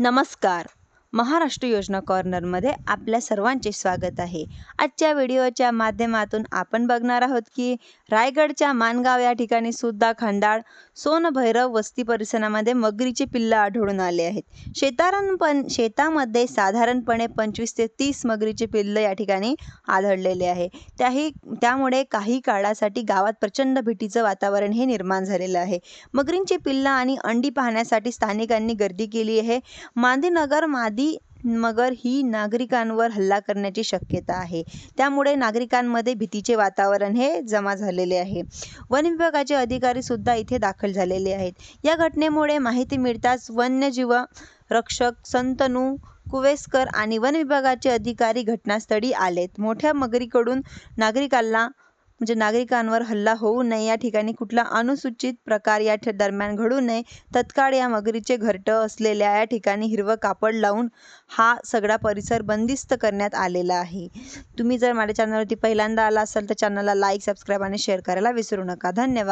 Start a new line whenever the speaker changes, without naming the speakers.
नमस्कार. महाराष्ट्र योजना कॉर्नरमध्ये आपल्या सर्वांचे स्वागत आहे. आजच्या व्हिडिओच्या माध्यमातून आपण बघणार आहोत की रायगडच्या मानगाव या ठिकाणी सुद्धा खंडाळ सोनभैरव वस्ती परिसरामध्ये मगरीचे पिल्लं आढळून आले आहेत. शेतारांपण शेतामध्ये साधारणपणे पंचवीस ते तीस मगरीचे पिल्लं या ठिकाणी आढळलेले आहे. त्याही त्यामुळे काही काळासाठी गावात प्रचंड भीतीचं वातावरण हे निर्माण झालेलं आहे. मगरींची पिल्लं आणि अंडी पाहण्यासाठी स्थानिकांनी गर्दी केली आहे. मांदीनगर मादी मगर ही नागरिकांवर हल्ला करण्याची शक्यता आहे. त्यामुळे नागरिकांमध्ये भीतीचे वातावरण हे जमा झालेले आहे. वन विभागाचे अधिकारी सुद्धा इथे दाखल झालेले आहेत. या घटनेमुळे माहिती मिळताच वन्यजीव रक्षक संतनू कुवेसकर आणि वन विभागाचे अधिकारी घटनास्थळी आलेत. मोठ्या मगरीकडून नागरिकांना म्हणजे नागरिकांवर हल्ला होऊ नये या ठिकाणी कुठला अनुसूचित प्रकार या ठ- दरम्यान घडू नये तत्काळ या मगरीचे घरटं असलेल्या या ठिकाणी हिरवं कापड लावून हा सगळा परिसर बंदिस्त करण्यात आलेला आहे. तुम्ही जर माझ्या चॅनलवरती पहिल्यांदा आला असाल तर चॅनलला लाईक सबस्क्राईब आणि शेअर करायला विसरू नका. धन्यवाद.